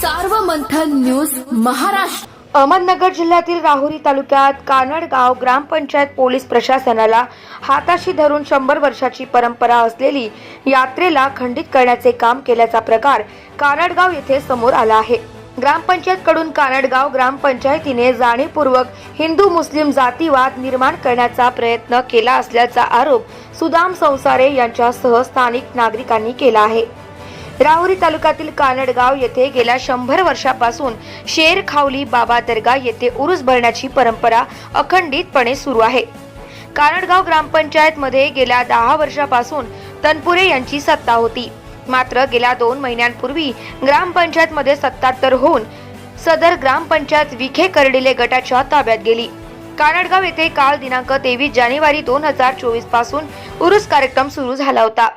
Sarvamanthan news Maharashtra. Ahmednagar जिल्ह्यातील राहुरी तालुक्यात कानडगाव ग्रामपंचायत police प्रशासनाला हाताशी धरून शंभर वर्षाची परंपरा असलेली यात्रेला खंडित करण्याचे काम केल्याचा प्रकार कानडगाव येथे समोर आला आहे. ग्रामपंचायतकडून कानडगाव ग्रामपंचायतीने जाणीवपूर्वक हिंदू मुस्लिम जातीवाद निर्माण करण्याचा प्रयत्न केला असल्याचा आरोप सुदाम संसारे यांच्यासह स्थानिक नागरिकांनी केला आहे. राहुरी तालुक्यातील कानडगाव येथे गेल्या शंभर वर्षापासून शेर खावली बाबा दर्गा येथे उरूस भरण्याची परंपरा अखंडितपणे सुरू आहे. कानडगाव ग्रामपंचायत मध्ये गेल्या दहा वर्षापासून तनपुरे यांची सत्ता होती. मात्र गेल्या दोन महिन्यांपूर्वी ग्रामपंचायत मध्ये सत्तांतर होऊन सदर ग्रामपंचायत विखे कर्डिले गटाच्या ताब्यात गेली. कानडगाव येथे काल दिनांक तेवीस जानेवारी दोन हजार चोवीसपासून उरुस कार्यक्रम सुरू झाला होता.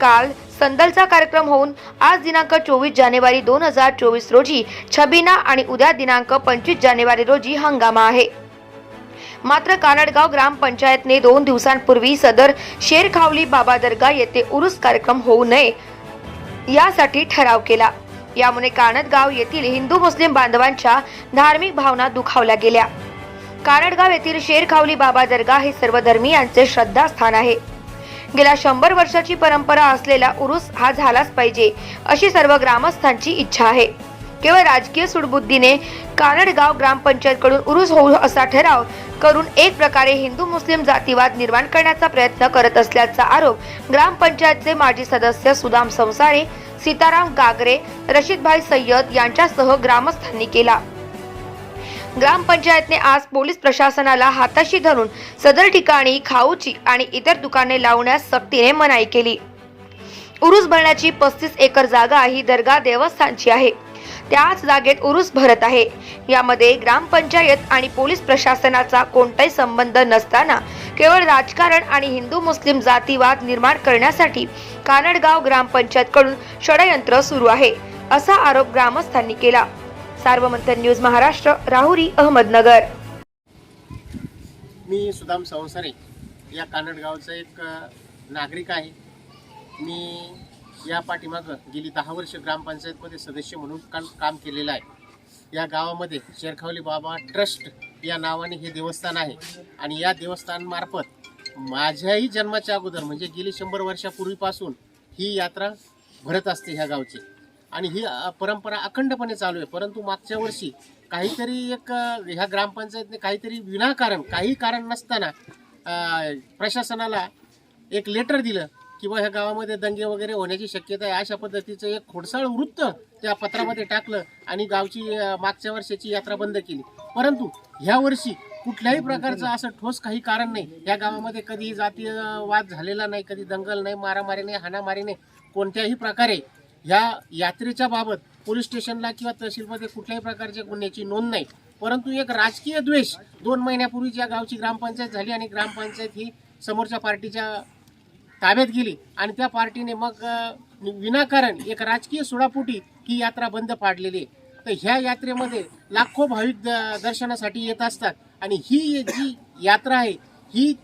काल संदलचा कार्यक्रम होऊन आज दिनांक चोवीस जानेवारी दोन हजार चोवीस रोजी छबिना आणि उद्या दिनांक पंचवीस जानेवारी रोजी हंगामा आहे. मात्र कानडगाव ग्रामपंचायतने दोन दिवसांपूर्वी सदर शेरखावली बाबा दर्गा येथे उरुस कार्यक्रम होऊ नये यासाठी ठराव केला. यामुळे कानडगाव येथील हिंदू मुस्लिम बांधवांच्या धार्मिक भावना दुखावल्या गेल्या. कानडगाव येथील शेरखावली बाबा दर्गा हे सर्व धर्मीयांचे श्रद्धास्थान आहे. गेल्या शंभर वर्षाची परंपरा असलेला उरुस हा झालाच पाहिजे अशी सर्व ग्रामस्थांची इच्छा आहे. केवळ राजकीय सुडबुद्धीने कानडगाव ग्रामपंचायतकडून उरूस होऊ असा ठराव करून एक प्रकारे हिंदू मुस्लिम जातीवाद निर्माण करण्याचा प्रयत्न करत असल्याचा आरोप ग्रामपंचायतचे माजी सदस्य सुदाम संसारे सीताराम गागरे रशीदभाई सय्यद यांच्यासह ग्रामस्थांनी केला. ग्रामपंचायतने आज पोलीस प्रशासनाला हाताशी धरून सदर ठिकाणी खाऊची आणि इतर दुकाने लावण्यास सक्तीने मनाई केली. उरूस भरण्याची पस्तीस एकर जागा ही दर्गा देवस्थानची आहे. त्याच जागेत उरूस भरत आहे. यामध्ये ग्रामपंचायत आणि पोलीस प्रशासनाचा कोणताही संबंध नसताना केवळ राजकारण आणि हिंदू मुस्लिम जातीवाद निर्माण करण्यासाठी कानडगाव ग्रामपंचायतकडून षडयंत्र सुरू आहे असा आरोप ग्रामस्थांनी केला. सार्वमंथन न्यूज महाराष्ट्र राहुरी अहमदनगर. मी सुदाम संसारे या कानडगावचा एक नागरिक आहे. मी या पाठीमागं गेली दहा वर्ष ग्रामपंचायतमध्ये सदस्य म्हणून काम काम केलेलं आहे. या गावामध्ये शेरखावली बाबा ट्रस्ट या नावाने हे देवस्थान आहे. आणि या देवस्थानमार्फत माझ्याही जन्माच्या अगोदर म्हणजे गेली शंभर वर्षापूर्वीपासून ही यात्रा भरत असते ह्या गावची. आणि ही परंपरा अखंडपणे चालू आहे. परंतु मागच्या वर्षी काहीतरी एक ह्या ग्रामपंचायतने काहीतरी विनाकारण काही कारण नसताना प्रशासनाला एक लेटर दिलं किंवा ह्या गावामध्ये दंगे वगैरे होण्याची शक्यता आहे. अशा पद्धतीचं एक खोडसाळ वृत्त त्या पत्रामध्ये टाकलं आणि गावची मागच्या वर्षाची यात्रा बंद केली. परंतु ह्या वर्षी कुठल्याही प्रकारचं असं ठोस काही कारण नाही. या गावामध्ये कधी जातीय वाद झालेला नाही कधी दंगल नाही मारामारी नाही हाणामारी नाही कोणत्याही प्रकारे ह्या यात्रेच्या बाबत पोलीस स्टेशनला किंवा तहसीलमध्ये कुठल्याही प्रकारच्या गुन्ह्याची नोंद नाही. परंतु एक राजकीय द्वेष दोन महिन्यापूर्वी या गावची ग्रामपंचायत झाली आणि ग्रामपंचायत ही समोरच्या पार्टीच्या ताब्यात गेली आणि त्या पार्टीने मग विनाकारण एक राजकीय सुडापोटी ही यात्रा बंद पाडलेली आहे. तर ह्या यात्रेमध्ये लाखो भाविक द- दर्शनासाठी येत असतात आणि ही जी यात्रा आहे ही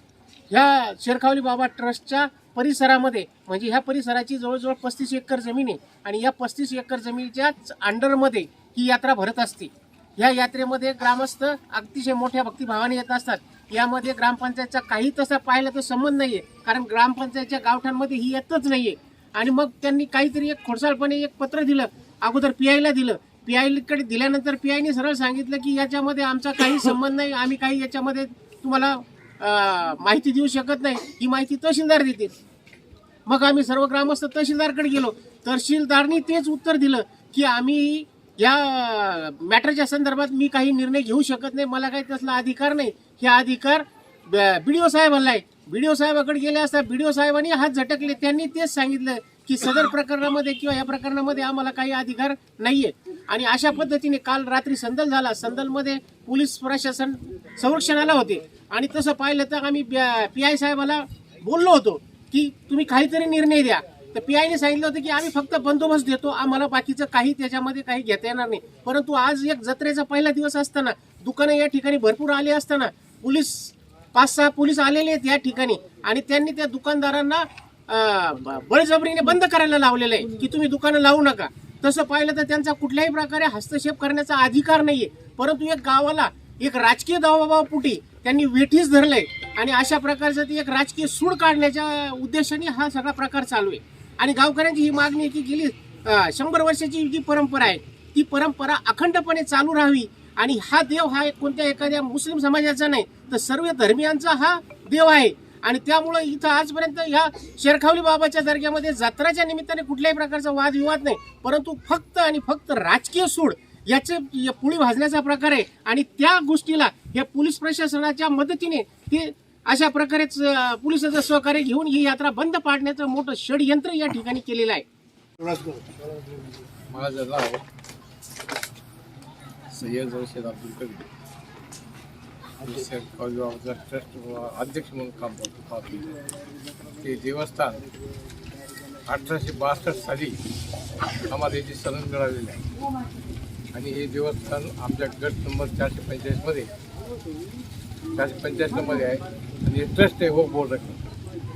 ह्या शेरखावली बाबा ट्रस्टच्या परिसरामध्ये म्हणजे ह्या परिसराची जवळजवळ पस्तीस एकर जमीन आहे आणि या पस्तीस एकर जमिनीच्याच अंडरमध्ये ही यात्रा भरत असते. ह्या यात्रेमध्ये ग्रामस्थ अतिशय मोठ्या भक्तिभावाने येत असतात. यामध्ये ग्रामपंचायतचा काही तसा पाहिला तर संबंध नाही आहे कारण ग्रामपंचायतच्या गावठांमध्ये ही येतच नाहीये. आणि मग त्यांनी काहीतरी एक खोडसाळपणे एक पत्र दिलं अगोदर पी आयला दिलं. पी आयकडे दिल्यानंतर पी आयने सरळ सांगितलं की याच्यामध्ये आमचा काही संबंध नाही आम्ही काही याच्यामध्ये तुम्हाला माहिती देऊ शकत नाही. ही माहिती तहसीलदार देतील. मग आम्ही सर्व ग्रामस्थ तहसीलदारकडे गेलो. तहसीलदारनी तेच उत्तर दिलं की आम्ही या मॅटरच्या संदर्भात मी काही निर्णय घेऊ शकत नाही. मला काही तसला अधिकार नाही. हे अधिकार बी डी ओ साहेबांना आहे ओ साहेबाकडे गेले असता बी डी ओ साहेबांनी हात झटकले. त्यांनी तेच सांगितलं. की सदर प्रकरणामध्ये किंवा या प्रकरणामध्ये आम्हाला काही अधिकार नाहीये. आणि अशा पद्धतीने काल रात्री संदल झाला. संदलमध्ये पोलीस प्रशासन संरक्षणाला होते. आणि तसं पाहिलं तर आम्ही पी आय साहेबाला बोललो होतो की तुम्ही काहीतरी निर्णय द्या. तर पी आयने सांगितलं होतं की आम्ही फक्त बंदोबस्त देतो. आम्हाला बाकीचं काही त्याच्यामध्ये काही घेता येणार नाही. परंतु आज एक जत्रेचा पहिला दिवस असताना दुकानं या ठिकाणी भरपूर आली असताना पोलीस पाच सहा पोलीस आलेले आहेत या ठिकाणी. आणि त्यांनी त्या दुकानदारांना बळजबरीने बंद करायला लावलेलं आहे की तुम्ही दुकानं लावू नका. तसं पाहिलं तर त्यांचा कुठल्याही प्रकारे हस्तक्षेप करण्याचा अधिकार नाहीये. परंतु एक गावाला एक राजकीय दबावापुटी त्यांनी वेठीस धरलंय आणि अशा प्रकारचं ती एक राजकीय सूड काढण्याच्या उद्देशाने हा सगळा प्रकार चालू आहे. आणि गावकऱ्यांची ही मागणी की गेली शंभर वर्षाची जी परंपरा आहे ती परंपरा अखंडपणे चालू राहावी. आणि हा देव हा एक कोणत्या एखाद्या मुस्लिम समाजाचा नाही तर सर्व धर्मियांचा हा देव आहे. आणि त्यामुळं इथं आजपर्यंत ह्या शेरखावली बाबाच्या दर्ग्यामध्ये जत्राच्या निमित्ताने कुठल्याही प्रकारचा वादविवाद नाही. परंतु फक्त आणि फक्त राजकीय सूड याचे पुळी भाजण्याचा प्रकार आहे. आणि त्या गोष्टीला या पोलीस प्रशासनाच्या मदतीने ते अशा प्रकारेच पोलिसाचं सहकार्य घेऊन ही यात्रा बंद पाडण्याचं मोठं षडयंत्र या ठिकाणी केलेलं आहे. माझं नाव सय्यद अब्दुल कबीर. मी ट्रस्ट अध्यक्ष म्हणून काम करतो. पाहतो. ते देवस्थान अठराशे बासष्ट साली आम्हाला याची सरण मिळालेली आहे. आणि हे देवस्थान आमच्या गट नंबर चारशे पंचेचाळीसमध्ये चारशे पंचेचाळीसमध्ये आहे. आणि हे ट्रस्ट आहे वोक बोर्ड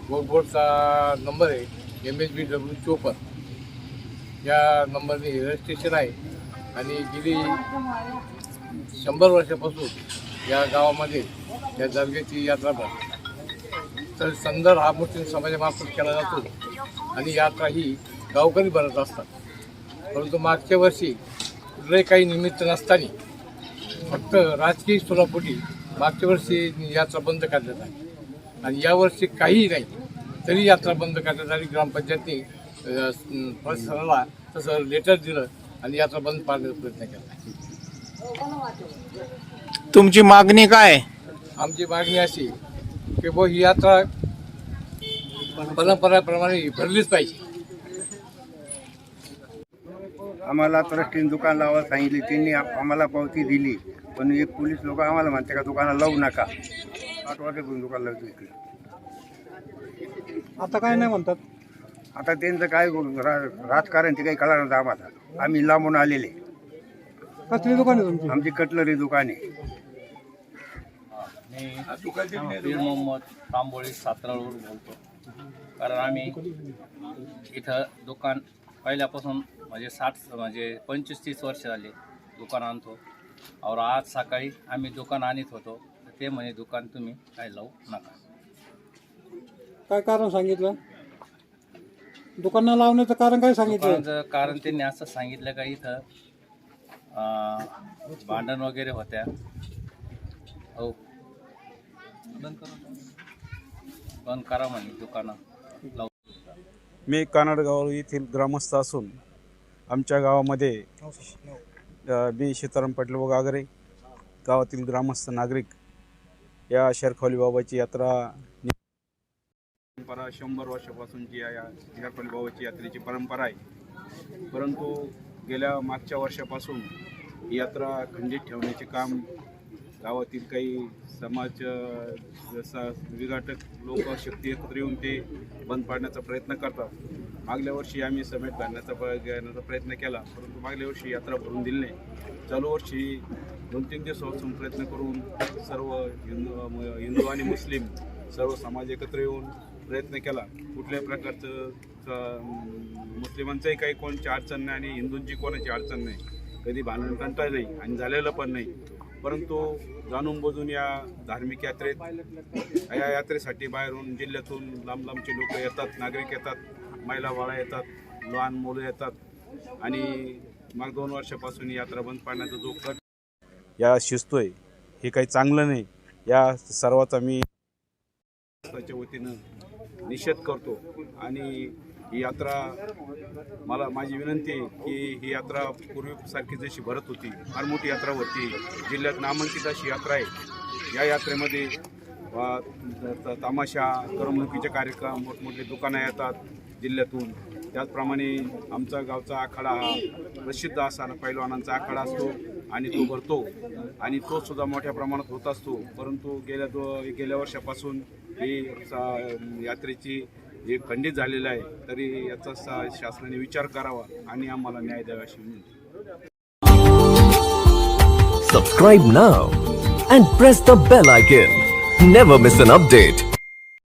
वोक बोर्डचा नंबर आहे एम एच बी डब्ल्यू चोपन्न या नंबरने रजिस्ट्रेशन आहे. आणि गेली शंभर वर्षापासून या गावामध्ये या दर्ग्याची यात्रा भरते तर संदर हा मुस्लिम समाजामार्फत केला जातो आणि यात्रा ही गावकरी भरत असतात. परंतु मागच्या वर्षी कुठलंही काही निमित्त नसताना फक्त राजकीय सुरापोटी मागच्या वर्षी यात्रा बंद करण्यात आली. आणि यावर्षी काहीही नाही तरी यात्रा बंद करण्यात आली. ग्रामपंचायतनी प्रशासनाला तसं लेटर दिलं आणि यात्रा बंद पाडण्याचा प्रयत्न केला. तुमची मागणी काय? आमची मागणी अशी की बुवा ही यात्रा परंपराप्रमाणे भरलीच पाहिजे. आम्हाला ट्रस्टीने दुकान लावायला सांगितले. त्यांनी आम्हाला पावती दिली. पण एक पोलीस लोक आम्हाला म्हणते का दुकानं लावू नका. आठ वाजेपर्यंत दुकान लावतो इकडे. आता काय नाही म्हणतात. आता त्यांचं काय करू? रा- राजकारण ते काही कळणार नाही आम्हाला. आम्ही लांबून आलेले. कसली दुकान आहे तुमची? आमची कटलरी दुकान आहे. मी पीर मोहम्मद तांबोळी सातराळवरून बोलतो. कारण आम्ही इथं दुकान पहिल्यापासून म्हणजे साठ म्हणजे पंचवीस तीस वर्ष झाले दुकान आणतो. और आज सकाळी आम्ही दुकान आणत होतो. तर ते म्हणे दुकान तुम्ही काय लावू नका. काय कारण सांगितलं? दुकानं लावण्याचं कारण काय सांगितलं? कारण त्यांनी असं सांगितलं का इथं भांडण वगैरे होत्या. हो बंद करा म्हणे दुकानं. मी कानडगाव येथील ग्रामस्थ असून आमच्या गावामध्ये मी बी सीताराम पाटील व गागरे गावातील ग्रामस्थ नागरिक या शेरखावली बाबाची यात्रा परंपरा शंभर वर्षापासून जी या हिरापल्ली बाबाची यात्रेची परंपरा आहे. परंतु गेल्या मागच्या वर्षापासून यात्रा खंडित ठेवण्याचे काम गावातील काही समाज जसा विघाटक लोक शक्ती एकत्र येऊन ते बंद पाडण्याचा प्रयत्न करतात. मागल्या वर्षी आम्ही समेट घालण्याचा घेण्याचा प्रयत्न केला परंतु मागल्या वर्षी यात्रा भरून दिली नाही. चालू वर्षी दोन तीन दिवसापासून प्रयत्न करून सर्व हिंदू म- हिंदू आणि मुस्लिम सर्व समाज एकत्र येऊन प्रयत्न केला. कुठल्याही प्रकारचं मुस्लिमांचंही काही कोणची अडचण नाही आणि हिंदूंची कोणाची अडचण नाही. कधी भांडण कंटाळ नाही आणि झालेलं पण नाही. परंतु जाणून बुजून या धार्मिक यात्रेत या यात्रेसाठी बाहेरून जिल्ह्यातून लांब लांबचे लोक येतात नागरिक येतात महिला बाळा येतात लहान मुलं येतात आणि माग दोन वर्षापासून यात्रा बंद पाडण्याचा जो कट या शिजतोय हे काही चांगलं नाही. या सर्वाचा मी वतीनं निषेध करतो आणि ही यात्रा मला माझी विनंती आहे की ही यात्रा पूर्वीसारखी जशी भरत होती फार मोठी यात्रा होती जिल्ह्यात नामांकित अशी यात्रा आहे. या यात्रेमध्ये त- तमाशा करमणुकीचे कार्यक्रम मोठमोठे दुकानं येतात जिल्ह्यातून. त्याचप्रमाणे आमचा गावचा आखाडा हा प्रसिद्ध असा पैलवानांचा आखाडा असतो आणि तो भरतो. आणि तो सुद्धा मोठ्या प्रमाणात होत असतो. परंतु गेल्या दो गेल्या वर्षापासून ही सा- यात्रेची हे खंडित झालेलं आहे तरी याचा शासनाने विचार करावा आणि आम्हाला न्याय द्यावा अशी म्हणून सबस्क्राईब ना and press the bell icon never miss an update